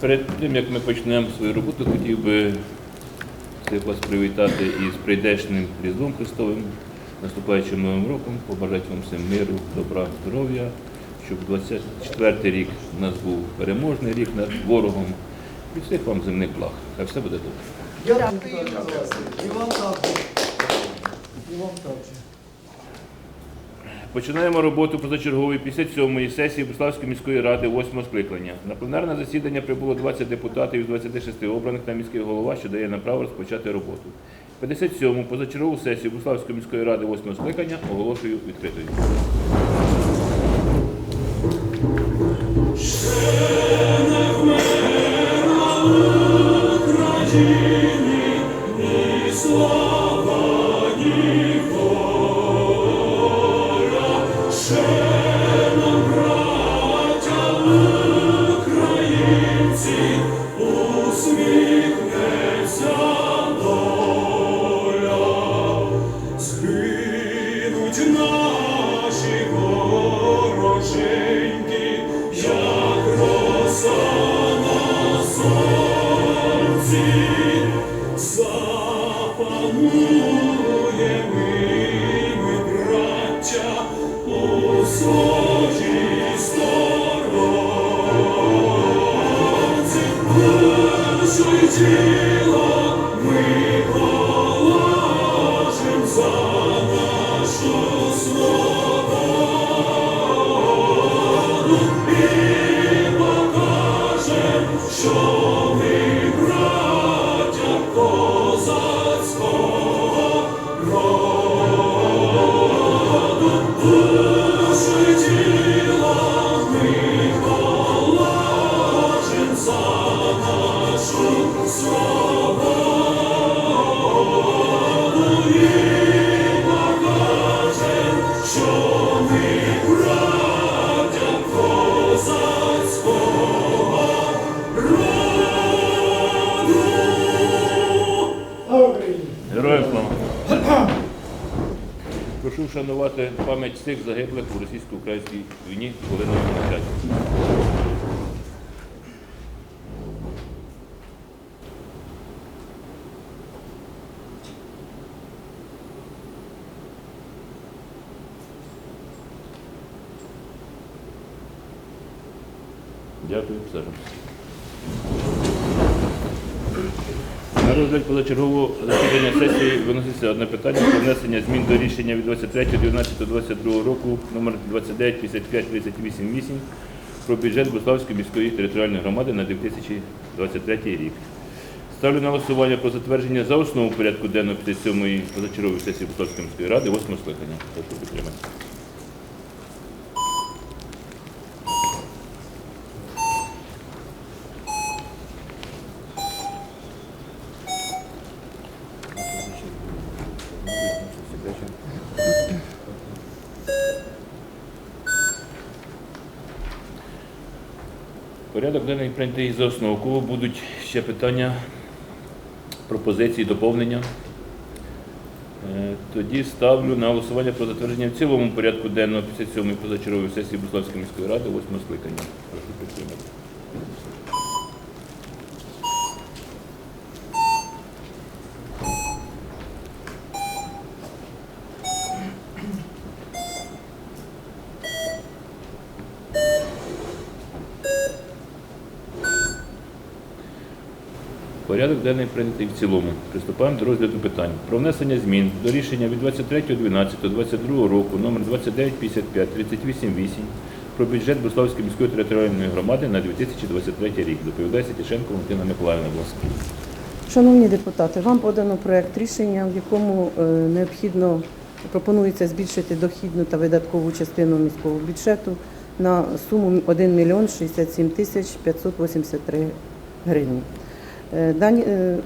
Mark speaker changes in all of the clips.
Speaker 1: Перед тим, як ми почнемо свою роботу, хотів би всіх вас привітати із прийдешним Різдвом Христовим, наступаючим Новим роком, побажати вам всім миру, добра, здоров'я, щоб 24 рік у нас був переможний рік над ворогом і всіх вам земних благ. Хай все буде добре.
Speaker 2: Дякую. І вам також. І вам також.
Speaker 1: Починаємо роботу позачергової 57-ї сесії Буславської міської ради 8 скликання. На пленарне засідання прибуло 20 депутатів із 26 обраних на міський голова, що дає нам право розпочати роботу. 57-му позачергову сесію Буславської міської ради 8 скликання оголошую відкритою.
Speaker 3: Згинуть
Speaker 1: вшанувати пам'ять всіх загиблих у російсько-українській війні хвилиною мовчання. Дякую, все. На розгляд позачергового засідання сесії виноситься одне питання про внесення змін до рішення від 23.12.22 року номер 295538 про бюджет Буславської міської територіальної громади на 2023 рік. Ставлю на голосування про затвердження за основу порядку денного 57-ї позачергової сесії Буславської міської ради 8 скликання. Прошу підтримати. Порядок денний прийнятий за основу. Будуть ще питання, пропозиції, доповнення? Е, Тоді ставлю на голосування про затвердження в цілому порядку денного 57-ї позачергової сесії Буславської міської ради 8 скликання. Прошу підтримати. Порядок денний прийнятий в цілому. Приступаємо до розгляду питань. Про внесення змін до рішення від 23.12.22 року номер 2955-38-8 про бюджет Буславської міської територіальної громади на 2023 рік. Доповідає Сітішенко Валентина Миколаївна, будь ласка.
Speaker 4: Шановні депутати, вам подано проект рішення, в якому е, необхідно пропонується збільшити дохідну та видаткову частину міського бюджету на суму 1 мільйон 67 тисяч 583 гривні. Е, Дані, е,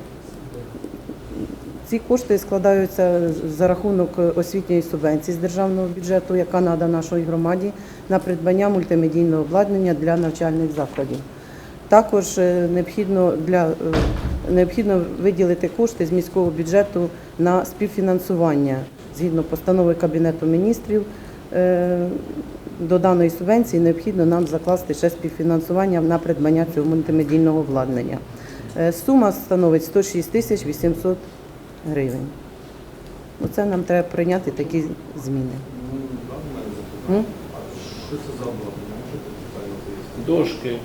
Speaker 4: ці кошти складаються за рахунок освітньої субвенції з державного бюджету, яка надана нашій громаді на придбання мультимедійного обладнання для навчальних закладів. Також е, необхідно для необхідно виділити кошти з міського бюджету на співфінансування згідно постанови Кабінету міністрів до даної субвенції необхідно нам закласти ще співфінансування на придбання цього мультимедійного обладнання. Е, Сума становить 106 тисяч 800 гривень. Оце нам треба прийняти такі зміни. М?
Speaker 2: Що це за обладнання? Можете детально пояснити?
Speaker 1: Дошки,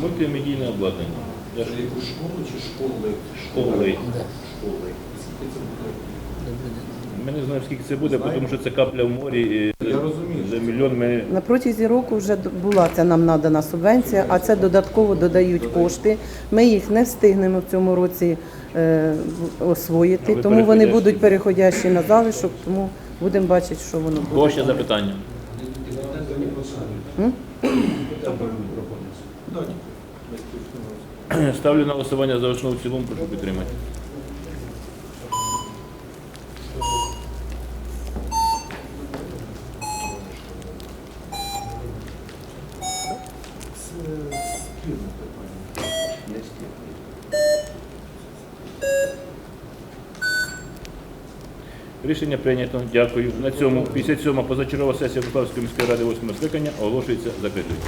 Speaker 1: мультимедійне обладнання. Я ж
Speaker 2: яку школу чи школи?
Speaker 1: Школи.
Speaker 2: Школи. І скільки це буде?
Speaker 1: Ми не знаємо, скільки це буде, тому що це капля в морі. і
Speaker 2: Я розумію.
Speaker 1: За мільйон ми
Speaker 4: На протязі року вже була ця нам надана субвенція, а це додатково додають кошти. Ми їх не встигнемо в цьому році е, освоїти, тому вони
Speaker 1: переходящі?
Speaker 4: будуть переходящі на залишок, тому будемо бачити, що воно буде.
Speaker 1: Ще запитання?
Speaker 4: М?
Speaker 1: Ставлю на голосування за основу в цілому, прошу підтримати. Рішення прийнято. Дякую. На цьому 57 позачергова сесія Бутавської міської ради 8 скликання оголошується закритою.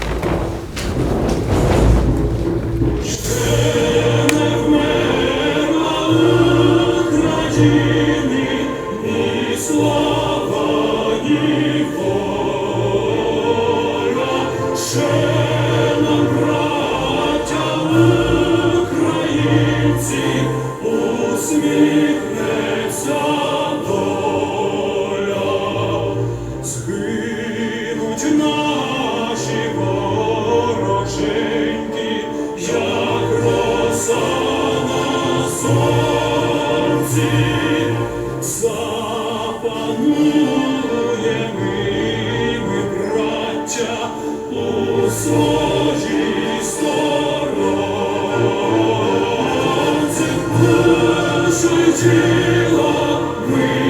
Speaker 3: Тіло ми